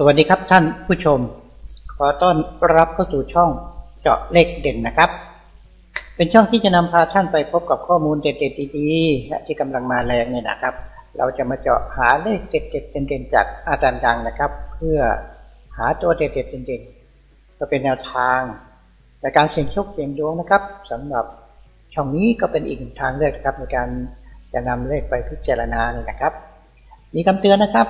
สวัสดีครับท่านผู้ชม ขอต้อนรับเข้าสู่ช่องเจาะเลขเด่นนะครับ เป็นช่องที่จะนำพาท่านไปพบกับข้อมูลเด็ดๆดีๆและที่กำลังมาแรงเนี่ยนะครับ เราจะมาเจาะหาเลขเด็ดๆเด่นๆจากอาจารย์ดังนะครับ เพื่อหาตัวเด็ดๆเด่นๆก็เป็นแนวทางในการเสี่ยงโชคเสี่ยงดวงนะครับสำหรับช่องนี้ก็เป็นอีกหนทางเลือกนะครับในการจะนำเลขไปพิจารณาเนี่ยนะครับ มีคำเตือนนะครับ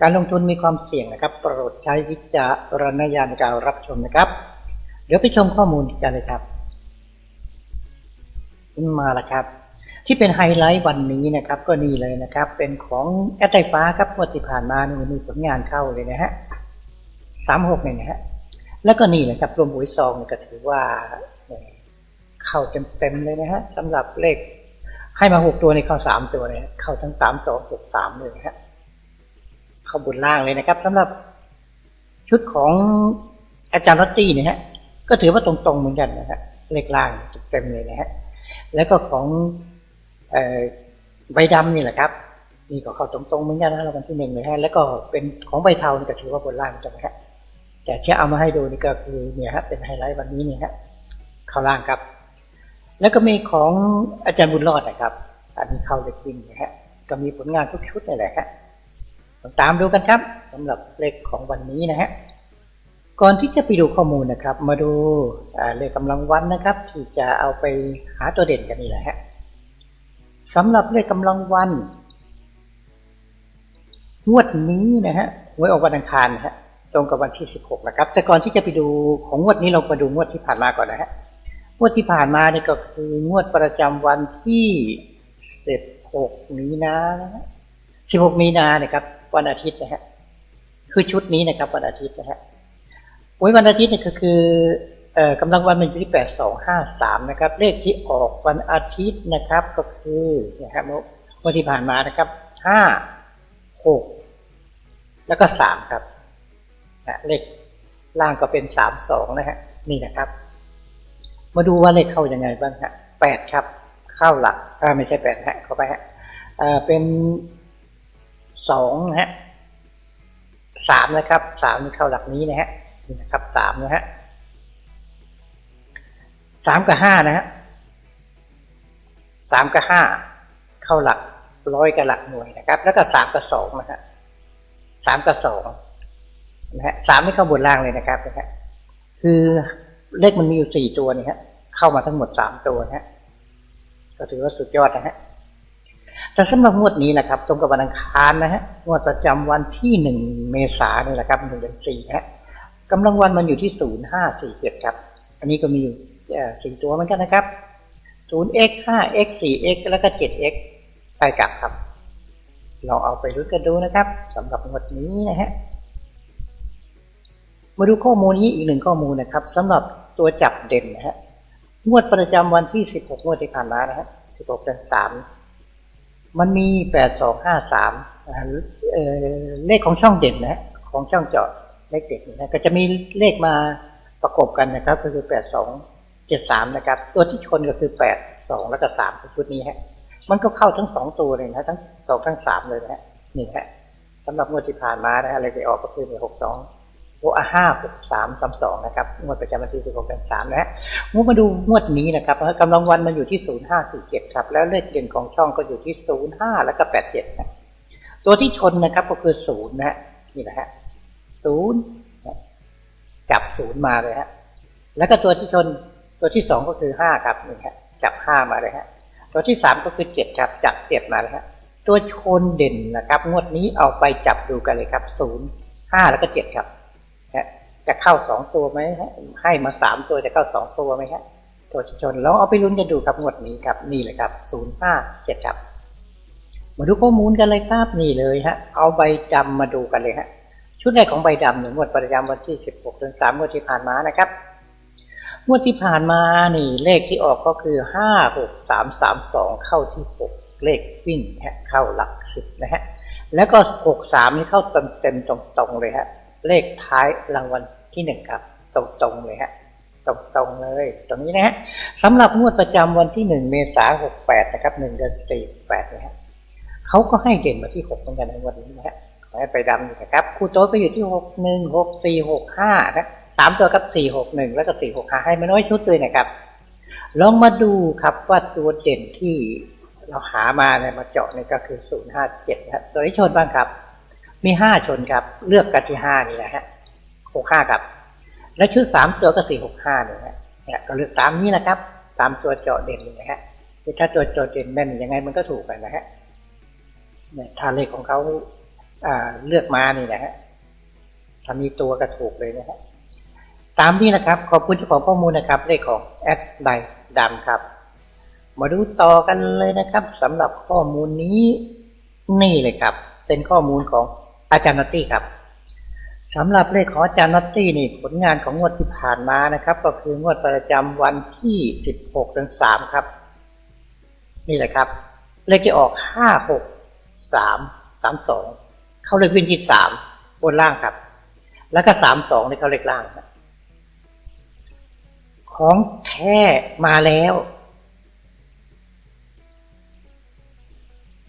การลงทุนมีความเสี่ยงนะครับ โปรดใช้วิจารณญาณในการรับชมนะครับ เดี๋ยวไปชมข้อมูลกันเลยครับมาแล้วครับ ที่เป็นไฮไลท์วันนี้นะครับ ก็นี่เลยนะครับ เป็นของแอตไตฟ้าครับงวดที่ผ่านมานี่มีผลงานเข้าเลยนะฮะสามหกเนี่ยนะฮะแล้วก็นี่นะครับรวมหวยซองก็ถือว่าเข้าเต็มๆเลยนะฮะสำหรับเลขให้มาหกตัวในเข้าสามตัวเนี่ยเข้าทั้งสามสองหกสามเลยนะฮะ ข้าบนล่างเลยนะครับสำหรับชุดของอาจารย์รตตี้เนี่ยฮะก็ถือว่าตรงๆเหมือนกันนะฮะเลขล่างเต็มเลยนะฮะแล้วก็ของใบดำนี่แหละครับนี่ก็เข้าตรงๆเหมือนกันนะรางวัลที่หนึ่งเลยฮะแล้วก็เป็นของใบเทานี่ก็ถือว่าบนล่างจังนะฮะแต่ที่เอามาให้ดูนี่ก็คือเนี่ยฮะเป็นไฮไลท์วันนี้เนี่ยฮะเข้าล่างครับ แล้วก็มีของอาจารย์บุญรอดนะครับอันนี้เข้าเล็กวิ่งนะฮะก็มีผลงานทุกชุดนี่แหละฮะ ตามดูกันครับสำหรับเลขของวันนี้นะฮะก่อนที่จะไปดูข้อมูลนะครับ มาดูเลขกำลังวันนะครับ ที่จะเอาไปหาตัวเด่นกันนี่แหละฮะสำหรับเลขกำลังวันงวดนี้นะฮะหวยออกวันอังคารนะฮะตรงกับวันที่ 16 นะครับ แต่ก่อนที่จะไปดูของงวดนี้เรามาดูงวดที่ผ่านมาก่อนนะฮะงวดที่ผ่านมานี่ก็คืองวดประจำวันที่ 16 มีนานะฮะ16 มีนาเนี่ยครับ วันอาทิตย์นะฮะคือชุดนี้นะครับ วันอาทิตย์นะฮะวันอาทิตย์เนี่ยก็คือเอ่อกำลังวันมันที่แปดสองห้าสามนะครับ เลขที่ออกวันอาทิตย์นะครับ ก็คือนะครับเมื่อที่ผ่านมานะครับห้าหกแล้วก็สามครับนะเลขล่างก็เป็นสามสองนะฮะนี่นะครับ มาดูว่าเลขเข้ายังไงบ้างฮะแปดครับ เข้าหลักอ่าไม่ใช่แปดฮะเข้าไปฮะอ่าเป็น สองนะฮะสามนะครับสามนี่เข้าหลักนี้นะฮะนี่นะครับสามนะฮะสามกับห้านะฮะสามกับห้าเข้าหลักร้อยกับหลักหน่วยนะครับ แล้วก็สามกับสองนะฮะสามกับสองนะฮะสามนี่เข้าบนล่างเลยนะครับนะฮะคือเลขมันมีอยู่สี่ตัวนี่ฮะเข้ามาทั้งหมดสามตัวนะฮะก็ถือว่าสุดยอดนะฮะ แต่สำหรับงวดนี้แหละครับตรงกับวันอังคารนะฮะงวดประจำวันที่หนึ่งเมษายนนี่แหละครับหนึ่งเดือนสี่ฮะกำลังวันมันอยู่ที่ศูนย์ห้าสี่เจ็ดครับ อันนี้ก็มีอยู่สี่ตัวเหมือนกันนะครับศูนย์ x ห้า x สี่ x แล้วก็เจ็ด x ไปกลับครับลองเอาไปรู้กันดูนะครับสำหรับงวดนี้นะฮะมาดูข้อมูลนี้อีกหนึ่งข้อมูลนะครับสำหรับตัวจับเด่นนะฮะงวดประจำวันที่สิบหกงวดที่ผ่านมานะฮะสิบหกเดือนสาม มันมีแปดสองห้าสามเลขของช่องเด่นนะของช่องเจาะเลขเด่นนะก็จะมีเลขมาประกบกันนะครับ ก็คือแปดสองเจ็ดสามนะครับ ตัวที่ชนก็คือแปดสองแล้วก็สามชุดนี้ฮะมันก็เข้าทั้งสองตัวเลยนะทั้งสองทั้งสามเลยนะฮะนี่ฮะสำหรับงวดที่ผ่านมานะฮะอะไรไปออกก็คือหกสอง โอ้ห้าหกสามสามสองนะครับงวดประจำวันที่สิบหกเดือนสามนะฮะงวดมาดูงวดนี้นะครับกำลังวันมันอยู่ที่ศูนย์ห้าสี่เจ็ดครับ แล้วเลขเด่นของช่องก็อยู่ที่ศูนย์ห้าแล้วก็แปดเจ็ดนะตัวที่ชนนะครับก็คือศูนย์นะฮะนี่นะฮะศูนย์จับศูนย์มาเลยฮะแล้วก็ตัวที่ชนตัวที่สองก็คือห้าครับนี่ฮะจับห้ามาเลยฮะตัวที่สามก็คือเจ็ดครับจับเจ็ดมาเลยฮะตัวชนเด่นนะครับ งวดนี้เอาไปจับดูกันเลยครับศูนย์ห้าแล้วก็เจ็ดครับ จะเข้าสองตัวไหมให้มาสามตัวจะเข้าสองตัวไหมฮะตัวชนแล้วเอาไปลุ้นกันดูครับงวดนี้ครับนี่เลยครับศูนย์ห้าเจ็ดครับ มาดูข้อมูลกันเลยครับนี่เลยฮะเอาใบดำมาดูกันเลยฮะชุดแรกของใบดำเนี่ยงวดประจำวันที่สิบหกเดือนสามงวดที่ผ่านมานะครับงวดที่ผ่านมานี่เลขที่ออกก็คือห้าหกสามสามสองเข้าที่หกเลขวิ่งฮะเข้าหลักสิบนะฮะแล้วก็หกสามนี่เข้าเต็มเต็มตรงๆเลยฮะเลขท้ายรางวัล ที่หนึ่งครับ ตรงๆเลยฮะตรงๆเลย ตรงนี้นะฮะสำหรับงวดประจำวันที่หนึ่งเมษาหกแปดนะครับหนึ่งเดือนสี่แปดนะฮะเขาก็ให้เด่นมาที่หกเหมือนกันในวันนี้นะฮะไปดำอยู่นะครับคู่โต๊ะก็อยู่ที่หกหนึ่งหกสี่หกห้านะสามตัวกับสี่หกหนึ่งแล้วก็สี่หกห้าให้มาน้อยชุดเลยนะครับ ลองมาดูครับว่าตัวเด่นที่เราหามาเนี่ยมาเจาะเนี่ยก็คือศูนย์ห้าเจ็ดครับตัวที่ชนบ้างครับ มีห้าชนครับ เลือกกันที่ห้านี่แหละฮะ หกห้าครับและชุดสามตัวก็สี่หกห้าเนี่ยฮะเนี่ยก็เลือกตามนี้นะครับตามตัวเจาะเด่นเลยนะฮะคือถ้าตัวเจาะเด่นแม่นยังไงมันก็ถูกกันนะฮะเนี่ยถ้าเลขของเขาอ่าเลือกมานี่นะฮะถ้ามีตัวก็ถูกเลยนะฮะตามนี้นะครับ ขอบคุณเจ้าของข้อมูลนะครับ เลขของแอดไดดำครับ มาดูต่อกันเลยนะครับสำหรับข้อมูลนี้นี่เลยครับ เป็นข้อมูลของอาจารย์นตตี้ครับ สำหรับเลขของอาจารย์นอตตี้นี่ผลงานของงวดที่ผ่านมานะครับ ก็คืองวดประจำวันที่ 16เดือน3ครับ นี่แหละครับ เลขที่ออก 5 6 3 3 2 เข้าเลขวิ่งที่ 3 บนล่างครับ แล้วก็ 3 2ในเข้าเลขล่างครับของแท้มาแล้ว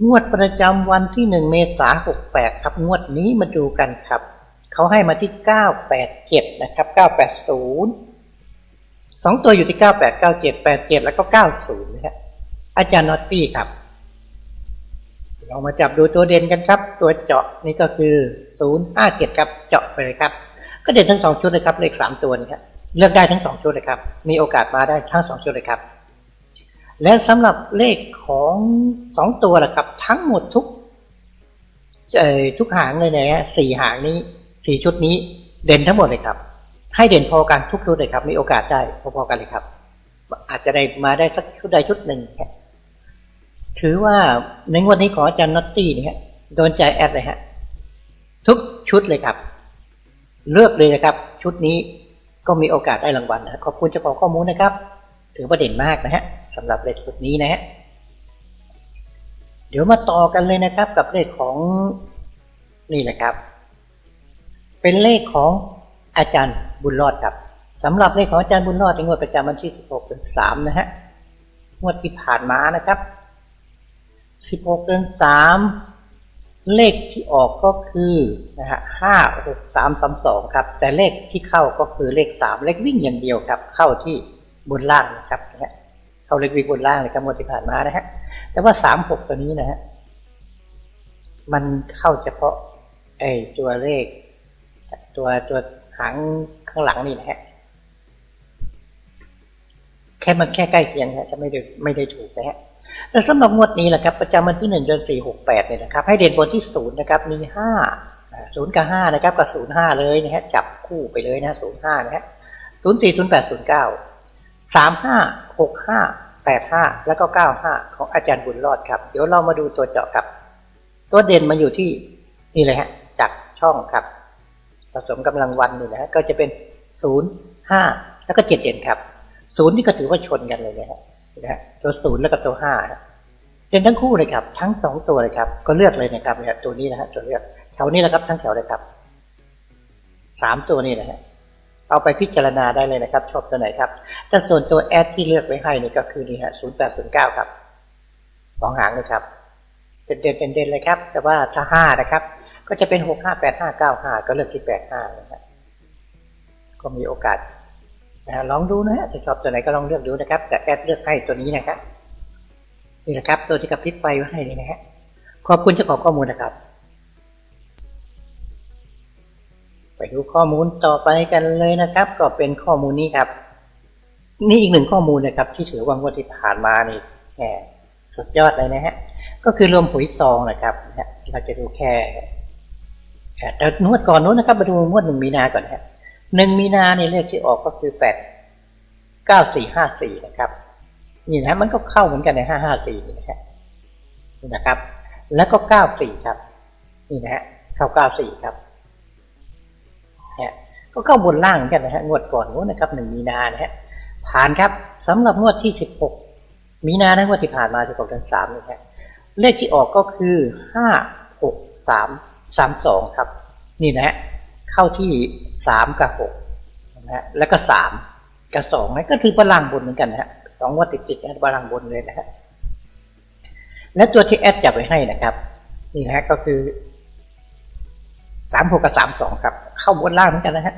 งวดประจำวันที่หนึ่งเมษาหกแปดครับ งวดนี้มาดูกันครับ เขาให้มาที่เก้าแปดเจ็ดนะครับเก้าแปดศูนย์สองตัวอยู่ที่เก้าแปดเก้าเจ็ดแล้วก็เก้าศูนะฮะอาจารย์นอตตี้ครับเรามาจับดูตัวเด่นกันครับ ตัวเจาะนี่ก็คือศูนย์ห้าเจ็ดครับ เจาะไปเลยครับ ก็เด่นทั้งสองชุดเลยครับเลขสามตัวนี่ครับเลือกได้ทั้งสองชุดเลยครับ มีโอกาสมาได้ทั้งสองชุดเลยครับ และสำหรับเลขของสองตัวละครับ ทั้งหมดทุกเอ่อทุกหางเลยนะฮะสี่หางนี้ สี่ชุดนี้เด่นทั้งหมดเลยครับ ให้เด่นพอกันทุกชุดเลยครับ มีโอกาสได้พอๆกันเลยครับ อาจจะได้มาได้สักชุดใดชุดหนึ่งถือว่าในวดนี้ขออาจารย์น็อตตี้เนี่ยโดนใจแอดเลยฮะทุกชุดเลยครับ เลือกเลยนะครับ ชุดนี้ก็มีโอกาสได้รางวัลนะขอบคุณเจ้าของข้อมูลนะครับ ถือว่าเด่นมากนะฮะสำหรับเลขชุดนี้นะฮะเดี๋ยวมาต่อกันเลยนะครับ กับเลขของนี่แหละครับ เป็นเลขของอาจารย์บุญรอดครับสำหรับเลขของอาจารย์บุญรอดในงวดประจำวันที่ 16เดือน3นะฮะงวดที่ผ่านมานะครับ 16เดือน3 เลขที่ออกก็คือนะฮะ5 6 3 3 2ครับ แต่เลขที่เข้าก็คือเลข 3 เลขวิ่งอย่างเดียวครับ เข้าที่บนล่างนะครับนะฮะเข้าเลขวิ่งบนล่างเลยครับงวดที่ผ่านมานะฮะแต่ว่า 3 6 ตัวนี้นะฮะมันเข้าเฉพาะไอ้ตัวเลข ตัวตัวหางข้างหลังนี่นะฮะแค่มันแค่ใกล้เคียงฮะจะไม่ได้ไม่ได้ถูกนะฮะแต่สำหรับงวดนี้แหละครับ ประจำวันที่หนึ่งเดือนสี่หกแปดเนี่ยนะครับ ให้เด่นบนที่ศูนย์นะครับ มีห้าศูนย์กับห้านะครับกับศูนย์ห้าเลยนะฮะจับคู่ไปเลยนะศูนย์ห้านะฮะศูนย์สี่ศูนย์แปดศูนย์เก้าสามห้าหกห้าแปดห้าแล้วก็เก้าห้าของอาจารย์บุญรอดครับ เดี๋ยวเรามาดูตัวเจาะครับ ตัวเด่นมาอยู่ที่นี่เลยฮะจากช่องครับ ผสมกำลังวันนี่นะก็จะเป็นศูนย์ห้าแล้วก็เจ็ดเด่นครับศูนย์นี่ก็ถือว่าชนกันเลยนะฮะนะฮะตัวศูนย์แล้วก็ตัวห้าเด่นทั้งคู่เลยครับ ทั้งสองตัวเลยครับ ก็เลือกเลยนะครับเนี่ยตัวนี้นะฮะตัวเลือกแถวนี้แหละครับทั้งแถวเลยครับสามตัวนี้นะฮะเอาไปพิจารณาได้เลยนะครับ ชอบตัวไหนครับ แต่ส่วนตัวแอดที่เลือกไว้ให้นี่ก็คือนี่ฮะศูนย์แปดศูนย์เก้าครับสองหางเลยครับเด่นเด่นเด่นเลยครับ แต่ว่าถ้าห้านะครับ ก็จะเป็นหกห้าแปดห้าเก้าห้าก็เลือกที่แปดห้านะครับก็มีโอกาสนะลองดูนะฮะชอบตัวไหนก็ลองเลือกดูนะครับ แต่แอดเลือกให้ตัวนี้นะครับนี่แหละครับ ตัวที่กระพริบไฟไว้ให้นี่นะฮะขอบคุณเจ้าของข้อมูลนะครับ ไปดูข้อมูลต่อไปกันเลยนะครับ ก็เป็นข้อมูลนี้ครับ นี่อีกหนึ่งข้อมูลนะครับ ที่ถือว่างวดที่ผ่านมานี่แหมสุดยอดเลยนะฮะก็คือรวมปุ๋ยซองนะครับเราจะดูแค่ แต่นวดก่อนนู้นนะครับมาดูงวดหนึ่งมีนาก่อนฮะหนึ่งมีนาเนี่ยเลขที่ออกก็คือแปดเก้าสี่ห้าสี่นะครับนี่นะมันก็เข้าเหมือนกันในห้าห้าสี่นี่นะฮะนี่นะครับ แล้วก็เก้าสี่ครับ นี่นะฮะเข้าเก้าสี่ครับเนี่ยก็เข้าบนล่างเหมือนกันนะฮะงวดก่อนนู้นนะครับหนึ่งมีนานะฮะผ่านครับสำหรับงวดที่สิบหกมีนานะงวดที่ผ่านมาสิบหกเดือนสามนี่ฮะเลขที่ออกก็คือห้าหกสาม สามสองครับ นี่นะฮะเข้าที่สามกับหกนะฮะแล้วก็สามกับสองนะก็คือพลังบนเหมือนกันนะฮะสองงวดติดๆนะพลังบนเลยนะฮะและตัวที่แอดจับไว้ให้นะครับ นี่นะฮะก็คือสามหกกับสามสองครับ เข้าบนล่างเหมือนกันนะฮะ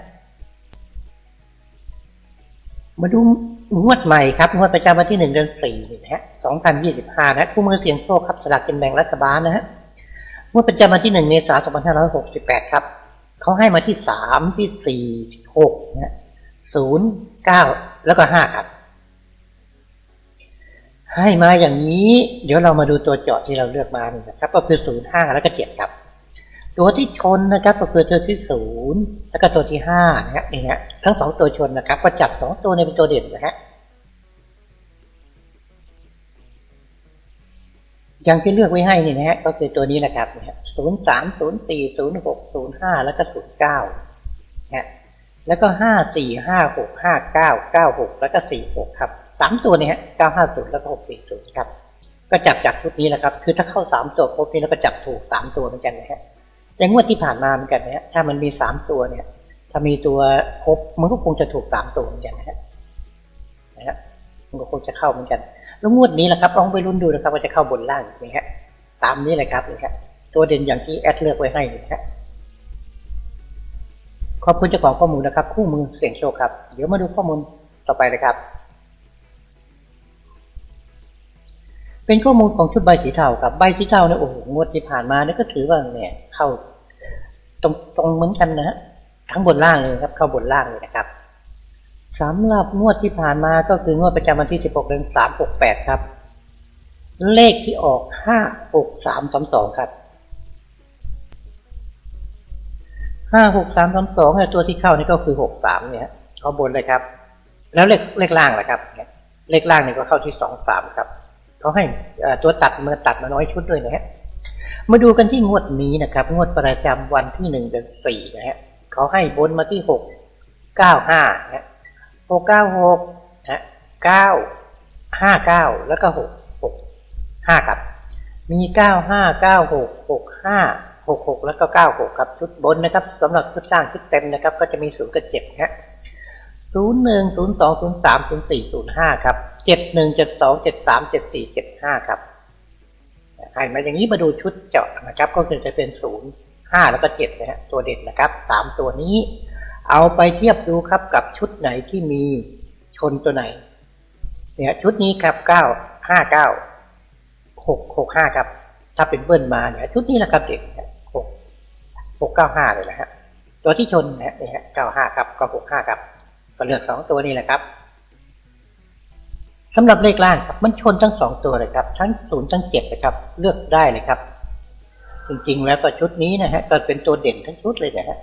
มาดูงวดใหม่ครับงวดประจำวันที่หนึ่งเดือนสี่นะฮะสองพันยี่สิบห้านะคู่มือเสียงโชคครับสลากกินแบ่งรัฐบาลนะฮะ งวดประจำวันที่หนึ่งเมษายนสองพันห้าร้อยหกสิบแปดครับ เขาให้มาที่สามที่สี่ที่หกนะฮะศูนย์เก้าแล้วก็ห้าครับ ให้มาอย่างนี้ เดี๋ยวเรามาดูตัวเจาะที่เราเลือกมานี่นะครับ ก็คือศูนย์ห้าแล้วก็เจ็ดครับ ตัวที่ชนนะครับก็คือตัวที่ศูนย์แล้วก็ตัวที่ห้านะฮะนี่ฮะทั้งสองตัวชนนะครับ ก็จับสองตัวในเป็นตัวเด่นนะฮะ อย่างที่เลือกไว้ให้นี่นะฮะก็คือตัวนี้แหละครับนะฮะศูนย์สามศูนย์สี่ศูนย์หกศูนย์ห้าแล้วก็ศูนย์เก้าฮะแล้วก็ห้าสี่ห้าหกห้าเก้าเก้าหกแล้วก็สี่หกครับสามตัวนี่ยฮะเก้าห้าศูนย์แล้วก็หกสี่ศูนย์ครับ ก็จับจากชุดนี้แหละครับ คือถ้าเข้าสามตัวครบนี้แล้วก็จับถูกสามตัวเหมือนกันนะฮะอย่างงวดที่ผ่านมาเหมือนกันนะฮะถ้ามันมีสามตัวเนี่ย ถ้ามีตัวครบมันก็คงจะถูกสามตัวเหมือนกันนะฮะนะฮะมันก็คงจะเข้าเหมือนกัน แล้วงวดนี้แหละครับลองไปรุ่นดูนะครับว่าจะเข้าบนล่างไหมฮะตามนี้เลยครับนี่ครับตัวเด่นอย่างที่แอดเลือกไว้ให้นะฮะขอบคุณเจ้าของข้อมูลนะครับ คู่มือเสี่ยงโชคครับ เดี๋ยวมาดูข้อมูลต่อไปเลยครับ เป็นข้อมูลของชุดใบสีเทาครับใบสีเทาเนี่ยโอ้โหงวดที่ผ่านมาเนี่ยก็ถือว่าเนี่ย เข้าตรงตรงเหมือนกันนะฮะทั้งบนล่างเลยครับ เข้าบนล่างเลยนะครับ สำหรับงวดที่ผ่านมาก็คืองวดประจำวันที่ 16เดือน3 6 8 ครับ เลขที่ออก 5 6 3 3 2 ครับ 5 6 3 3 2เนี่ยตัวที่เข้านี่ก็คือ 6 3 เนี่ยเข้าบนเลยครับ แล้วเลขเลขล่างล่ะครับ เลขล่างนี่ก็เข้าที่ 2 3 ครับเขาให้ตัวตัดมาตัดมาน้อยชุดด้วยนะฮะ มาดูกันที่งวดนี้นะครับ งวดประจำวันที่หนึ่งเดือนสี่นะฮะเขาให้บนมาที่หกเก้าห้านะฮะ หกเก้าหกนะเก้าห้าเก้าแล้วก็หกหกห้าครับ มีเก้าห้าเก้าหกหกห้าหกหกแล้วก็เก้าหกครับชุดบนนะครับสำหรับชุดล่างชุดเต็มนะครับ ก็จะมีศูนย์กับเจ็ดฮะศูนย์หนึ่งศูนย์สองศูนย์สามศูนย์สี่ศูนย์ห้าครับเจ็ดหนึ่งเจ็ดสองเจ็ดสามเจ็ดสี่เจ็ดห้าครับให้มาอย่างนี้มาดูชุดเจาะนะครับ ก็คือจะเป็นศูนย์ห้าแล้วก็เจ็ดนะฮะตัวเด่นนะครับสามตัวนี้ เอาไปเทียบดูครับกับชุดไหนที่มีชนตัวไหน เนี่ยชุดนี้ครับเก้าห้าเก้าหกหกห้าครับ ถ้าเป็นเบิ้ลมาเนี่ยชุดนี้นะครับเด็กหกหกเก้าห้าเลยนะฮะตัวที่ชนนะเนี่ยเก้าห้าครับก็หกห้าครับ ก็เลือกสองตัวนี้แหละครับสำหรับเลขล่างครับมันชนทั้งสองตัวเลยครับ ทั้งศูนย์ทั้งเจ็ดนะครับ เลือกได้เลยครับ จริงๆแล้วก็ชุดนี้นะฮะก็เป็นตัวเด่นทั้งชุดเลยนะฮะ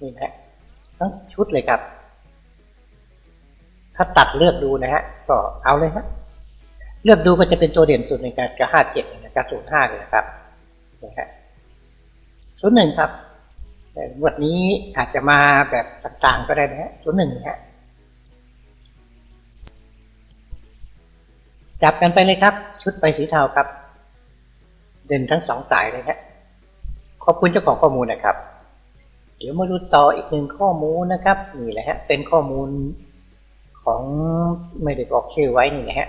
นี่นะฮะ ทั้งชุดเลยครับ ถ้าตัดเลือกดูนะฮะ ก็เอาเลยฮะ เลือกดูก็จะเป็นตัวเด่นสุดในการกระห้าเจ็ดนะครับศูนย์ห้าเลยนะครับนะฮะศูนย์หนึ่งครับแต่วันนี้อาจจะมาแบบต่างๆก็ได้นะฮะศูนย์หนึ่งฮะจับกันไปเลยครับ ชุดใบสีเทาครับ เด่นทั้งสองสายเลยฮะขอบคุณเจ้าของข้อมูลนะครับ เดี๋ยวมาดูต่ออีกหนึ่งข้อมูลนะครับ นี่แหละฮะเป็นข้อมูลของไม่ได้บอกชื่อไว้นี่นะฮะ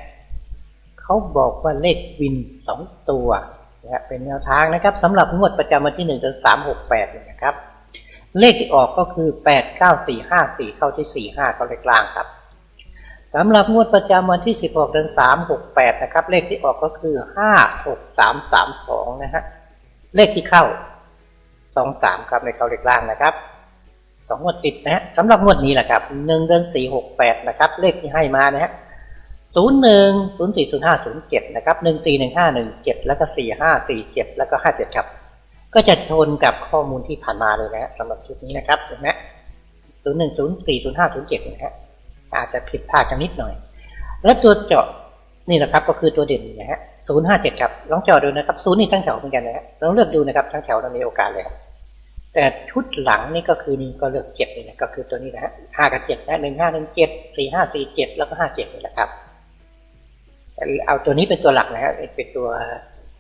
เขาบอกว่าเลขวินสองตัวนะฮะเป็นแนวทางนะครับสำหรับงวดประจำวันที่หนึ่งเดือนสามหกแปดนะครับ เลขที่ออกก็คือแปดเก้าสี่ห้าสี่เข้าที่สี่ห้าเข้าเลขกลางครับสำหรับงวดประจำวันที่16เดือน3 6 8นะครับ เลขที่ออกก็คือ5 6 3 3 2นะฮะเลขที่เข้า 2 3ครับในเขาเลขล่างนะครับ2งงวดติดนะฮะสำหรับงวดนี้แหละครับ1เดือน4 6 8นะครับเลขที่ให้มานะฮะ01 04 05 07นย์สี่ศูนย์ห้าศูนย์เจ็ดนะครับ14 15 17แล้วก็45 47แล้วก็57ครับ ก็จะชนกับข้อมูลที่ผ่านมาเลยนะฮะสำหรับชุดนี้นะครับเห็นไหม01 04 05 07นะฮะอาจจะผิดพลาดกันนิดหน่อย แล้วตัวเจาะนี่แหละครับก็คือตัวเด่นนะฮะศูนย์ห้าเจ็ดครับลองเจาะดูนะครับศูนย์นี่ทั้งแถวเหมือนกันนะฮะลองเลือกดูนะครับทั้งแถวเรามีโอกาสเลยครับ แต่ชุดหลังนี่ก็คือนี่ก็เลือกเจ็ดนี่นะก็คือตัวนี้นะฮะห้ากับเจ็ดนะหนึ่งห้าหนึ่งเจ็ดสี่ห้าสี่เจ็ดแล้วก็ห้าเจ็ดนี่แหละครับเอาตัวนี้เป็นตัวหลักนะฮะเป็นตัว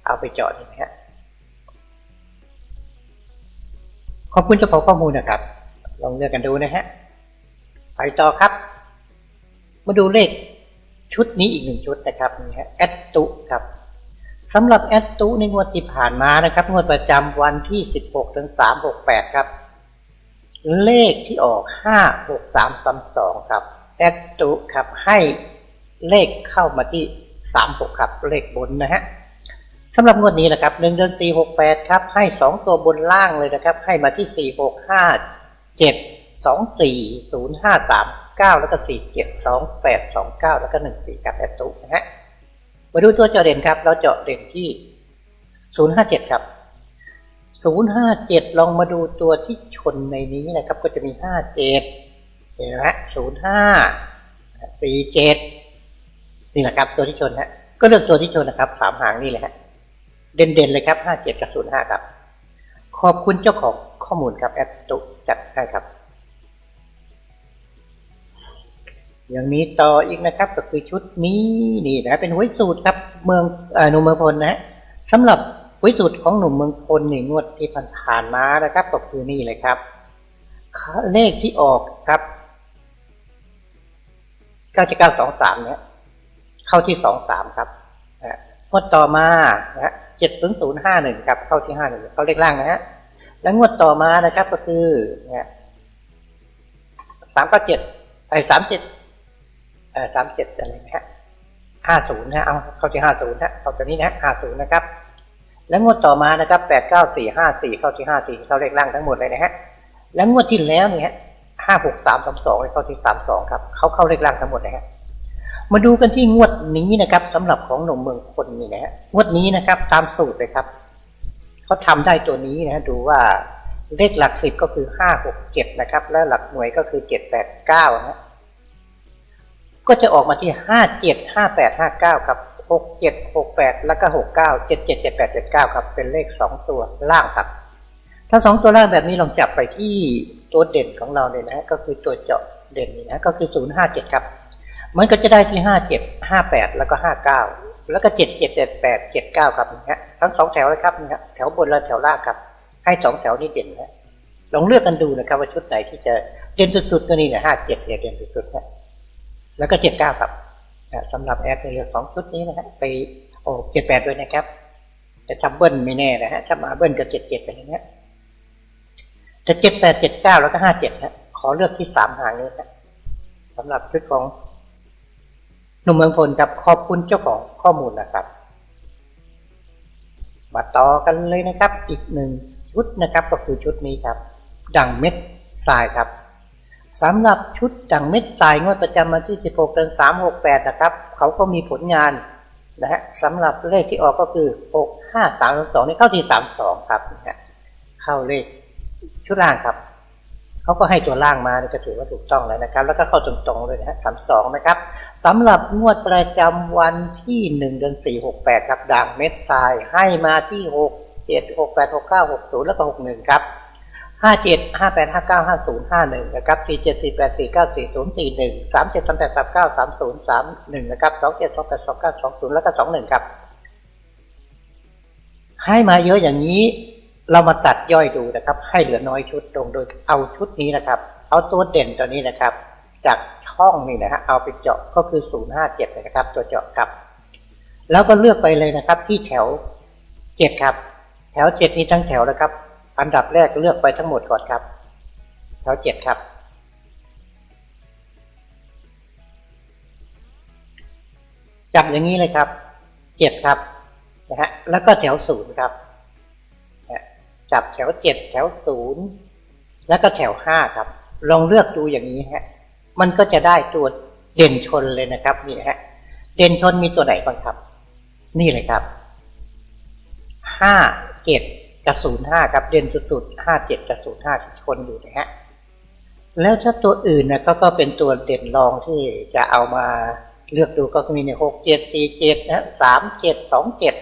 เอาไปเจาะนี่นะฮะขอบคุณเจ้าของข้อมูลนะครับ ลองเลือกกันดูนะฮะไปต่อครับ มาดูเลขชุดนี้อีกหนึ่งชุดนะครับนี่ฮะแอดตุครับ สำหรับแอดตุในงวดที่ผ่านมานะครับ งวดประจำวันที่ 16ถึง368 ครับ เลขที่ออก 56332 ครับ แอดตุครับให้เลขเข้ามาที่ 36 ครับ เลขบนนะฮะสำหรับงวดนี้นะครับ1เดือน4 68 ครับ ให้ 2 ตัวบนล่างเลยนะครับ ให้มาที่ 4 6 5 7 2 4 0 5 3 9 แล้วก็ 4 7 2 8 2 9 แล้วก็ 1 4 ครับแอดตุนะฮะ มาดูตัวเจาะเด่นครับ เราเจาะเด่นที่ 057 ครับ 057 ลองมาดูตัวที่ชนในนี้นะครับ ก็จะมี 57เห็นไหม05 47 นี่แหละครับ ตัวที่ชนฮะก็เลือกตัวที่ชนนะครับสามหางนี่แหละฮะเด่นๆเลยครับ 57 กับ 05 ครับ ขอบคุณเจ้าของข้อมูลครับแอปตุจัดให้ครับ ย่างนี้ต่ออีกนะครับ ก็คือชุดนี้นี่นะเป็นหวยสูตรครับเมืองเอ่อหนุ่มเมืองพลนะฮะสำหรับหวยสูตรของหนุ่มเมืองพลนี่งวดที่ผ่านมานะครับ ก็คือนี่เลยครับเลขที่ออกครับเก้าเก้าสองสามเนี่ยเข้าที่สองสามครับนะงวดต่อมานะฮะเจ็ดศูนย์ศูนย์ห้าหนึ่งครับ เข้าที่ห้าหนึ่งเข้าเลขล่างนะฮะแล้วงวดต่อมานะครับก็คือเนี่ยสามเก้าเจ็ดไอ้สามเจ็ด สามเจ็ดอะไรนะฮะห้าศูนย์นะเอาเข้าที่ห้าศูนย์นะเอาตัวนี้นะห้าศูนย์นะครับ แล้วงวดต่อมานะครับแปดเก้าสี่ห้าสี่เข้าที่ห้าสี่เข้าเลขล่างทั้งหมดเลยนะฮะแล้วงวดที่แล้วเนี่ยห้าหกสามสามสองเข้าที่สามสองครับเขาเข้าเลขล่างทั้งหมดนะฮะมาดูกันที่งวดนี้นะครับสำหรับของหนุ่มเมืองคนนี่นะฮะงวดนี้นะครับ ตามสูตรเลยครับเขาทำได้ตัวนี้นะดูว่าเลขหลักสิบก็คือห้าหกเจ็ดนะครับ และหลักหน่วยก็คือเจ็ดแปดเก้านะ ก็จะออกมาที่ห้าเจ็ดห้าแปดห้าเก้าครับหกเจ็ดหกแปดแล้วก็หกเก้าเจ็ดเจ็ดเจ็ดแปดเจ็ดเก้าครับ เป็นเลขสองตัวล่างครับถ้าสองตัวล่างแบบนี้ลองจับไปที่ตัวเด่นของเราเลยนะก็คือตัวเจาะเด่นนี่นะก็คือศูนย์ห้าเจ็ดครับ มันก็จะได้ที่ห้าเจ็ดห้าแปดแล้วก็ห้าเก้าแล้วก็เจ็ดเจ็ดเจ็ดแปดเจ็ดเก้าครับนะฮะทั้งสองแถวเลยครับนะฮะแถวบนและแถวล่างครับ ให้สองแถวนี้เด่นนะลองเลือกกันดูนะครับว่าชุดไหนที่จะเด่นสุดๆก็นี่นะห้าเจ็ดเนี่ยเด่นสุดๆนะ แล้วก็เจ็ดเก้าครับสำหรับแอดในเรื่องของชุดนี้นะฮะไปโอ้เจ็ดแปดด้วยนะครับแต่ทำเบิ้ลไม่แน่นะฮะถ้ามาเบิ้ลก็เจ็ดเจ็ดอะไรเงี้ยจะเจ็ดแปดเจ็ดเก้าแล้วก็ห้าเจ็ดนะขอเลือกที่สามหางนี้นะสำหรับชุดของหนุ่มเมืองพลครับขอบคุณเจ้าของข้อมูลนะครับมาต่อกันเลยนะครับ อีกหนึ่งชุดนะครับ ก็คือชุดนี้ครับ ดังเม็ดทรายครับ สำหรับชุดดังเม็ดทรายงวดประจำวันที่ 16เดือน3 6 8 นะครับ เขาก็มีผลงานนะฮะสำหรับเลขที่ออกก็คือ 6 5 3 2นี่เข้าที่ 32 ครับนะเข้าเลขชุดล่างครับ เขาก็ให้ตัวล่างมานี่ก็ถือว่าถูกต้องแล้วนะครับ แล้วก็เข้าตรงๆเลยนะฮะ32 นะครับสำหรับงวดประจำวันที่ 1 เดือน4 6 8 ครับดังเม็ดทรายให้มาที่ 6 7 6 8 6 9 6 0 แล้วก็ 61 ครับ ห้าเจ็ดห้าแปดห้าเก้าห้าศูนย์ห้าหนึ่งนะครับสี่เจ็ดสี่แปดสี่เก้าสี่ศูนย์สี่หนึ่งสามเจ็ดสามแปดสามเก้าสามศูนย์สามหนึ่งนะครับสองเจ็ดสองแปดสองเก้าสองศูนย์แล้วก็สองหนึ่งครับ ให้มาเยอะอย่างนี้ เรามาตัดย่อยดูนะครับ ให้เหลือน้อยชุดตรงโดยเอาชุดนี้นะครับ เอาตัวเด่นตัวนี้นะครับ จากช่องนี่นะฮะเอาไปเจาะก็คือศูนย์ห้าเจ็ดนะครับ ตัวเจาะครับ แล้วก็เลือกไปเลยนะครับ ที่แถวเจ็ดครับ แถวเจ็ดนี้ทั้งแถวนะครับ อันดับแรกเลือกไปทั้งหมดก่อนครับแถวเจ็ดครับ จับอย่างนี้เลยครับเจ็ดครับนะฮะแล้วก็แถวศูนย์ครับจับแถวเจ็ดแถวศูนย์แล้วก็แถวห้าครับ ลองเลือกดูอย่างนี้ฮะ มันก็จะได้ตัวเด่นชนเลยนะครับนี่ฮะ เด่นชนมีตัวไหนบ้างครับ นี่เลยครับห้าเจ็ด กับศูนย์ห้าครับเด่นสุดๆห้าเจ็ดกับศูนย์ห้าชนอยู่นะฮะแล้วถ้าตัวอื่นนะก็ก็เป็นตัวเด่นรองที่จะเอามาเลือกดูก็มีในหกเจ็ดสี่เจ็ดนะสามเจ็ดสองเจ็ด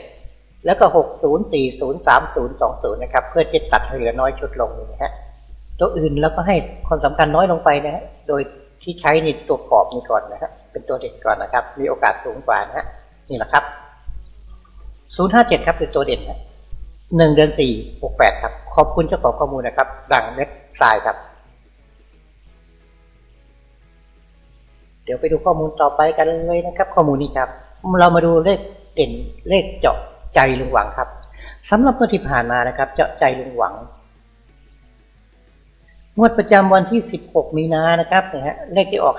แล้วก็หกศูนย์สี่ศูนย์สามศูนย์สองศูนย์นะครับ เพื่อจะตัดให้เหลือน้อยชุดลงนะฮะตัวอื่นแล้วก็ให้ความสำคัญน้อยลงไปนะฮะโดยที่ใช้ในตัวกรอบนี้ก่อนนะฮะเป็นตัวเด่นก่อนนะครับ มีโอกาสสูงกว่านะฮะนี่แหละครับศูนย์ห้าเจ็ดครับเป็นตัวเด่นนะ หนึ่งเดือนสี่หกแปดครับ ขอบคุณเจ้าของข้อมูลนะครับดังเม็ดทรายครับ เดี๋ยวไปดูข้อมูลต่อไปกันเลยนะครับ ข้อมูลนี้ครับ เรามาดูเลขเด่นเลขเจาะใจลุงหวังครับสำหรับเมื่อที่ผ่านมานะครับ เจาะใจลุงหวังงวดประจำวันที่ 16 มีนานะครับนะฮะเลขที่ออก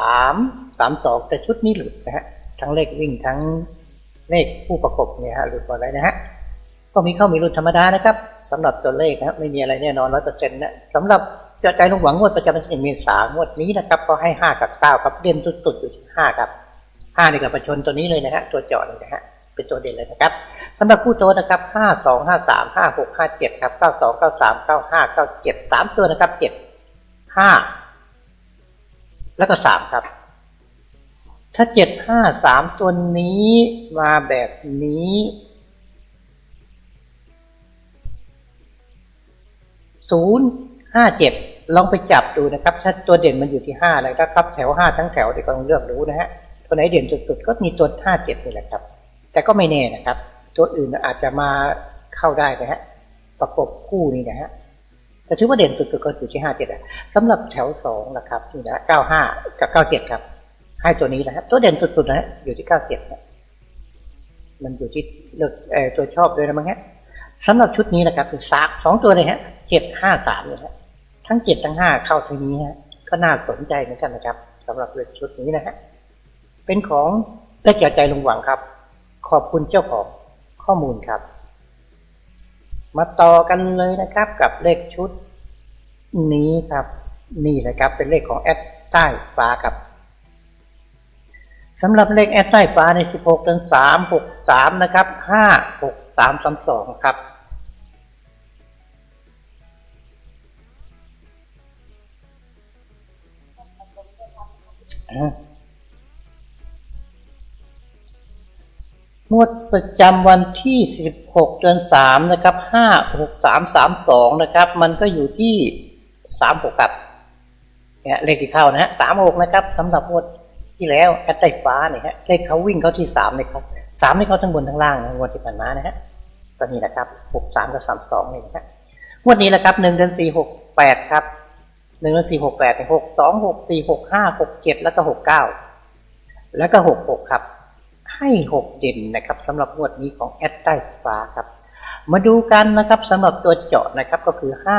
563 32 แต่ชุดนี้หลุดนะฮะทั้งเลขวิ่งทั้งเลขผู้ประกบเนี่ยฮะหลุดหมดเลยนะฮะ ก็มีเข้ามีหลุดธรรมดานะครับสำหรับตัวเลขนะครับไม่มีอะไรแน่นอนร้อยเปอร์เซ็นต์นะสำหรับเจาะใจลุงหวังงวดประจำวันที่1เมษางวดนี้นะครับก็ให้5กับ9ครับเด่นสุดๆอยู่ที่5ครับ5ในกับประชนตัวนี้เลยนะฮะตัวเจาะเลยนะฮะเป็นตัวเด่นเลยนะครับสำหรับคู่โตนะครับห้าสองห้าสามห้าหกห้าเจ็ดครับเก้าสองเก้าสามเก้าห้าเก้าเจ็ดสามตัวนะครับเจ็ดห้าแล้วก็สามครับ ถ้าเจ็ดห้าสามตัวนี้มาแบบนี้ ศูนย์ห้าเจ็ดลองไปจับดูนะครับถ้าตัวเด่นมันอยู่ที่ห้าเลยนะครับแถวห้าทั้งแถวเดี๋ยวก็ต้องเลือกดูนะฮะตัวไหนเด่นสุดๆก็มีตัวห้าเจ็ดนี่แหละครับ แต่ก็ไม่แน่นะครับ ตัวอื่นอาจจะมาเข้าได้นะฮะประกบคู่นี่นะฮะแต่ถือว่าเด่นสุดๆก็อยู่ที่ห้าเจ็ดอะสำหรับแถวสองนะครับนี่นะเก้าห้ากับเก้าเจ็ดครับให้ตัวนี้นะฮะตัวเด่นสุดๆนะฮะอยู่ที่เก้าเจ็ดนะมันอยู่ที่เลือกตัวชอบด้วยนะมั้งฮะสำหรับชุดนี้นะครับคือสามสองตัวเลยฮะ เจ็ดห้าสามเลยฮะทั้งเจ็ดทั้งห้าเข้าทีนี้ฮะก็น่าสนใจเหมือนกันนะครับสำหรับเลือชุดนี้นะฮะเป็นของได้เกี่ยวใจลุงหวังครับ ขอบคุณเจ้าของข้อมูลครับ มาต่อกันเลยนะครับ กับเลขชุด นี้ครับ นี่นะครับ เป็นเลขของแอดใต้ฟ้าครับสำหรับเลขแอดใต้ฟ้าใน 16เดือน3 6 3 นะครับ 5 6 3 3 2 ครับ งวดประจำวันที่ 16เดือน3นะครับ 5 6 3 3 2 นะครับ มันก็อยู่ที่ 36ครับเนี่ยเลขที่เข้านะฮะ36นะครับสำหรับงวดที่แล้วแอตไตฟ้าเนี่ยฮะเลขเขาวิ่งเขาที่3เลยครับ3นี่เขาทั้งบนทั้งล่างนะงวดที่ผ่านมานะฮะตอนนี้นะครับ 63 กับ 32นี่นะฮะงวดนี้แหละครับ1เดือน4 6 8 ครับ 1เดือน4 6 8 6 2 6 4 6 5 6 7แล้วก็69แล้วก็66ครับ ให้หกเด่นนะครับสำหรับงวดนี้ของแอดใต้ฟ้าครับ มาดูกันนะครับสำหรับตัวเจาะนะครับก็คือห้า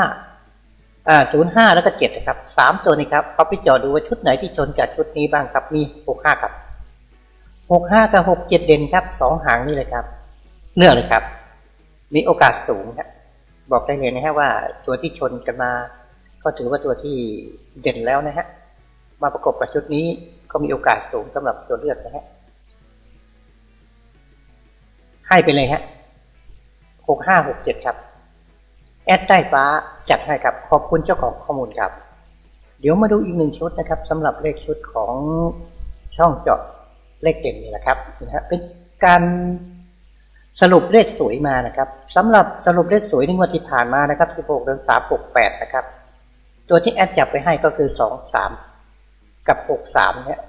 อ่าศูนย์ห้าแล้วก็เจ็ดนะครับสามตัวนี้ครับเขาไปเจาะดูว่าชุดไหนที่ชนกับชุดนี้บ้างครับมีหกห้าครับหกห้ากับหกเจ็ดเด่นครับสองหางนี่เลยครับ เลือกเลยครับ มีโอกาสสูงครับบอกได้เลยนะฮะว่าตัวที่ชนกันมา ก็ถือว่าตัวที่เด่นแล้วนะฮะ มาประกบกับชุดนี้ก็มีโอกาสสูงสำหรับตัวเลือกนะฮะ ให้ไปเลยฮะหกห้าหกเจ็ดครับ แอดใต้ฟ้าจัดให้ครับ ขอบคุณเจ้าของข้อมูลครับ เดี๋ยวมาดูอีกหนึ่งชุดนะครับสำหรับเลขชุดของช่องเจาะเลขเด่นนี่แหละครับนะฮะเป็นการสรุปเลขสวยมานะครับสำหรับสรุปเลขสวยในงวดที่ผ่านมานะครับ 16เดือน3 6 8 นะครับ ตัวที่แอดจับไปให้ก็คือ2 3กับ6 3เนี่ย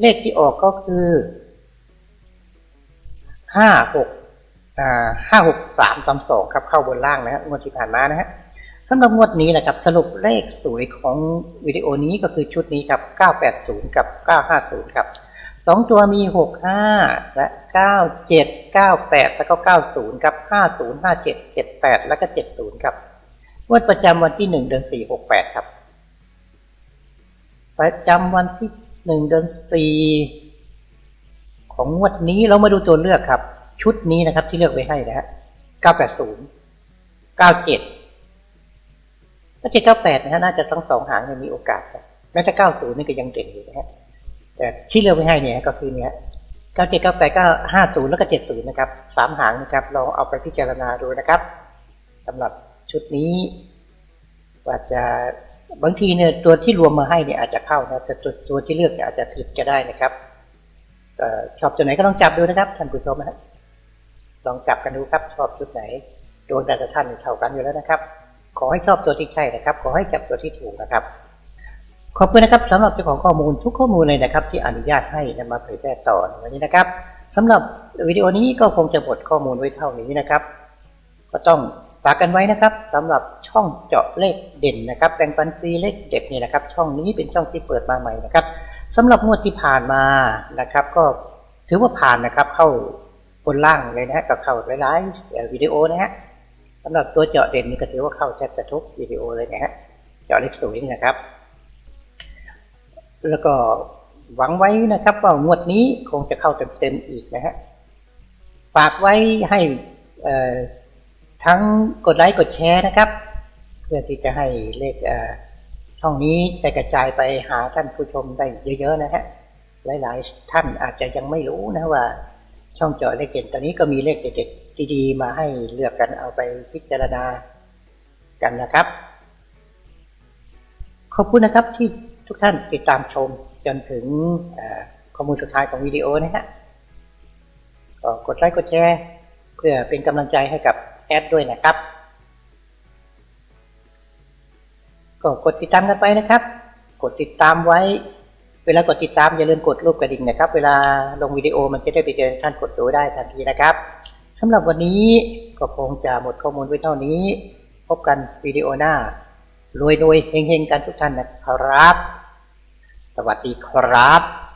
เลขที่ออกก็คือห้าหกห้าหกสามสามสองครับเข้าบนล่างนะฮะงวดที่ผ่านมานะฮะสำหรับงวดนี้นะครับสรุปเลขสวยของวิดีโอนี้ก็คือชุดนี้ครับเก้าแปดศูนย์กับเก้าห้าศูนย์ครับสองตัวมีหกห้าและเก้าเจ็ดเก้าแปดแล้วก็เก้าศูนย์ครับห้าศูนย์ห้าเจ็ดเจ็ดแปดแล้วก็เจ็ดศูนย์ครับ งวดประจำวันที่หนึ่งเดือนสี่หกแปดครับ ประจำวันที่หนึ่งเดือนสี่ของงวดนี้เรามาดูตัวเลือกครับ ชุดนี้นะครับที่เลือกไว้ให้นะฮะ980 97ถ้า798นะฮะน่าจะทั้งสองหางเนี่ยมีโอกาสครับแม้แต่90นี่ก็ยังเด่นอยู่นะฮะแต่ที่เลือกไว้ให้เนี่ยก็คือเนี่ย97 98ก็50แปดเก้าห้าศูนย์แล้วก็70นะครับสามหางนะครับลองเอาไปพิจารณาดูนะครับสำหรับ ชุดนี้อาจจะบางทีเนี่ยตัวที่รวมมาให้เนี่ยอาจจะเข้านะแต่ตัวตัวที่เลือกเนี่ยอาจจะผิดก็ได้นะครับอชอบตัวไหนก็ต้องจับดูนะครับท่านผู้ชมนะลองจับกันดูครับ ชอบชุดไหนดวงแต่ละท่านเท่ากันอยู่แล้วนะครับ ขอให้ชอบตัวที่ใช่นะครับ ขอให้จับตัวที่ถูกนะครับขอบคุณนะครับสำหรับเจ้าของข้อมูลทุกข้อมูลเลยนะครับ ที่อนุญาตให้นำมาเผยแพร่ต่อในวันนี้นะครับสำหรับวิดีโอนี้ก็คงจะหมดข้อมูลไว้เท่านี้นะครับ ก็ต้อง ฝากกันไว้นะครับสำหรับช่องเจาะเลขเด่นนะครับแบ่งปันฟรีเลขเด็ดนี่นะครับ ช่องนี้เป็นช่องที่เปิดมาใหม่นะครับสำหรับงวดที่ผ่านมานะครับ ก็ถือว่าผ่านนะครับ เข้าบนล่างเลยนะฮะก็เข้าหลายๆวิดีโอนะฮะสำหรับตัวเจาะเด่นนี่ก็ถือว่าเข้าแทบจะทุกวิดีโอเลยนะฮะเจาะเล็กสวยนี่นะครับ แล้วก็หวังไว้นะครับว่างวดนี้คงจะเข้าเต็มๆอีกนะฮะฝากไว้ให้ ทั้งกดไลค์กดแชร์นะครับ เพื่อที่จะให้เลขช่องนี้ได้กระจายไปหาท่านผู้ชมได้เยอะๆนะฮะหลายๆท่านอาจจะยังไม่รู้นะว่า ช่องเจาะเลขเด่นตอนนี้ก็มีเลขเด็ดๆดีๆมาให้เลือกกันเอาไปพิจารณากันนะครับ ขอบคุณนะครับที่ทุกท่านติดตามชมจนถึงข้อมูลสุดท้ายของวิดีโอนะฮะก็กดไลค์กดแชร์ เพื่อเป็นกำลังใจให้กับ แอดด้วยนะครับก็กดติดตามกันไปนะครับ กดติดตามไว้ เวลากดติดตามอย่าลืมกดรูปกระดิ่งนะครับ เวลาลงวิดีโอมันจะได้ไปเจอท่านกดดูได้ทันทีนะครับสำหรับวันนี้ก็คงจะหมดข้อมูลไว้เท่านี้ พบกันวิดีโอหน้ารวยๆเฮงๆกันทุกท่านนะครับ สวัสดีครับ